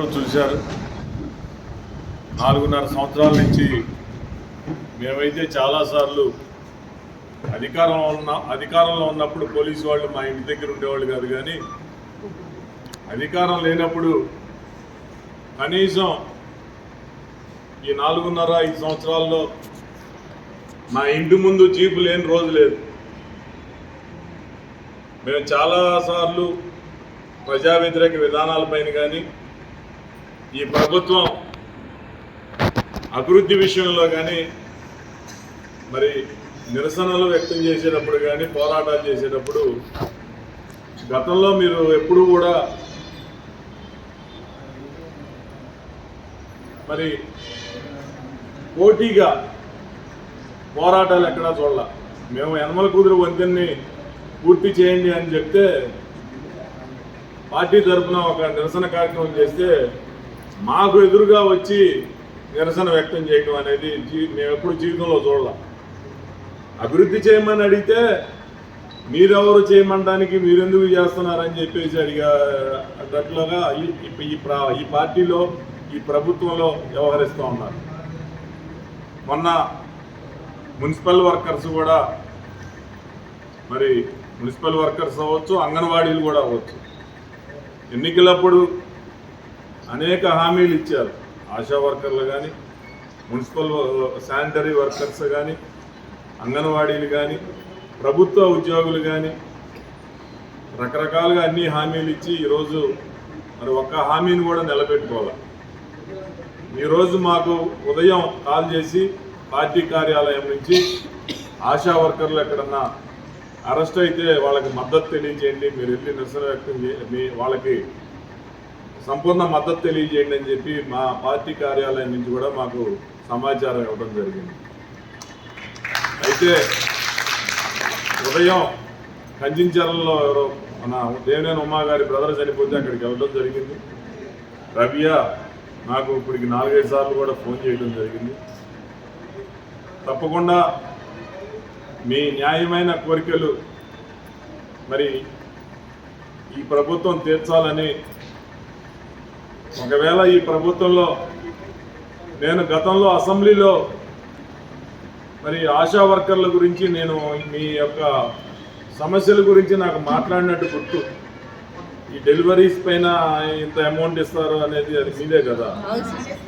అందరూ చూశారు. నాలుగున్నర సంవత్సరాల నుంచి మేమైతే చాలాసార్లు అధికారంలో ఉన్న అధికారంలో ఉన్నప్పుడు పోలీసు వాళ్ళు మా ఇంటి దగ్గర ఉండేవాళ్ళు కాదు కానీ అధికారం లేనప్పుడు కనీసం ఈ నాలుగున్నర ఐదు సంవత్సరాల్లో నా ఇంటి ముందు జీపు లేని రోజు లేదు. మేము చాలాసార్లు ప్రజా వ్యతిరేక విధానాలపైన కానీ ఈ ప్రభుత్వం అభివృద్ధి విషయంలో కానీ మరి నిరసనలు వ్యక్తం చేసేటప్పుడు కానీ పోరాటాలు చేసేటప్పుడు గతంలో మీరు ఎప్పుడూ కూడా మరి పోటీగా పోరాటాలు ఎక్కడా చూడాల. మేము యనమల కుదురు వంతెన్ని పూర్తి చేయండి అని చెప్తే పార్టీ తరఫున ఒక నిరసన కార్యక్రమం చేస్తే మాకు ఎదురుగా వచ్చి నిరసన వ్యక్తం చేయడం అనేది మేము ఎప్పుడు జీవితంలో చూడలేం. అభివృద్ధి చేయమని అడిగితే మీరెవరు చేయమనడానికి మీరెందుకు చేస్తున్నారని చెప్పేసి అడిగా అట్లుగా ఈ- ప్రా ఈ ఈ పార్టీలో ఈ ప్రభుత్వంలో వ్యవహరిస్తూ ఉన్నారు. మొన్న మున్సిపల్ వర్కర్స్ కూడా మరి మున్సిపల్ వర్కర్స్ అవ్వచ్చు అంగన్వాడీలు కూడా అవ్వచ్చు. ఎన్నికలప్పుడు అనేక హామీలు ఇచ్చారు. ఆశా వర్కర్లు కానీ మున్సిపల్ శానిటరీ వర్కర్స్ కానీ అంగన్వాడీలు కానీ ప్రభుత్వ ఉద్యోగులు కానీ రకరకాలుగా అన్ని హామీలు ఇచ్చి ఈరోజు మరి ఒక్క హామీని కూడా నిలబెట్టుకోవాలి. ఈరోజు మాకు ఉదయం కాల్ చేసి పార్టీ కార్యాలయం నుంచి ఆశా వర్కర్లు ఎక్కడన్నా అరెస్ట్ అయితే వాళ్ళకి మద్దతు తెలియజేయండి. మీరు వెళ్ళి నిరసన వ్యక్తం చే మీ వాళ్ళకి సంపూర్ణ మద్దతు తెలియజేయండి అని చెప్పి మా పార్టీ కార్యాలయం నుంచి కూడా మాకు సమాచారం ఇవ్వడం జరిగింది. అయితే ఉదయం కంచించరంలో ఎవరో మన దేవినేని ఉమా గారి బ్రదర్ చనిపోతే అక్కడికి వెళ్ళడం జరిగింది. రవియ నాకు ఇప్పటికి నాలుగైదు సార్లు కూడా ఫోన్ చేయడం జరిగింది. తప్పకుండా మీ న్యాయమైన కోరికలు మరి ఈ ప్రభుత్వం తీర్చాలని ఒకవేళ ఈ ప్రభుత్వంలో నేను గతంలో అసెంబ్లీలో మరి ఆశా వర్కర్ల గురించి నేను మీ యొక్క సమస్యల గురించి నాకు మాట్లాడినట్టు గుర్తు. ఈ డెలివరీస్ పైన ఇంత అమౌంట్ ఇస్తారు అనేది అది మీదే కదా.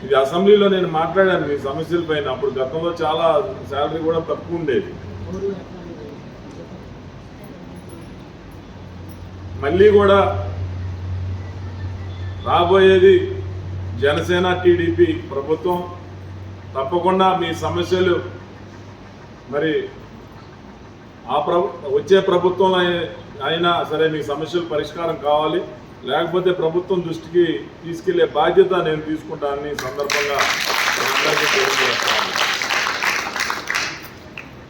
ఇది అసెంబ్లీలో నేను మాట్లాడాను మీ సమస్యల పైన. అప్పుడు గతంలో చాలా శాలరీ కూడా తక్కువ ఉండేది. మళ్ళీ కూడా రాబోయేది జనసేన టీడీపీ ప్రభుత్వం. తప్పకుండా మీ సమస్యలు మరి ఆ ప్రభు వచ్చే ప్రభుత్వంలో అయినా సరే మీ సమస్యలు పరిష్కారం కావాలి. లేకపోతే ప్రభుత్వం దృష్టికి తీసుకెళ్ళే బాధ్యత నేను తీసుకుంటానని సందర్భంగా అందరికీ తెలియజేస్తాను.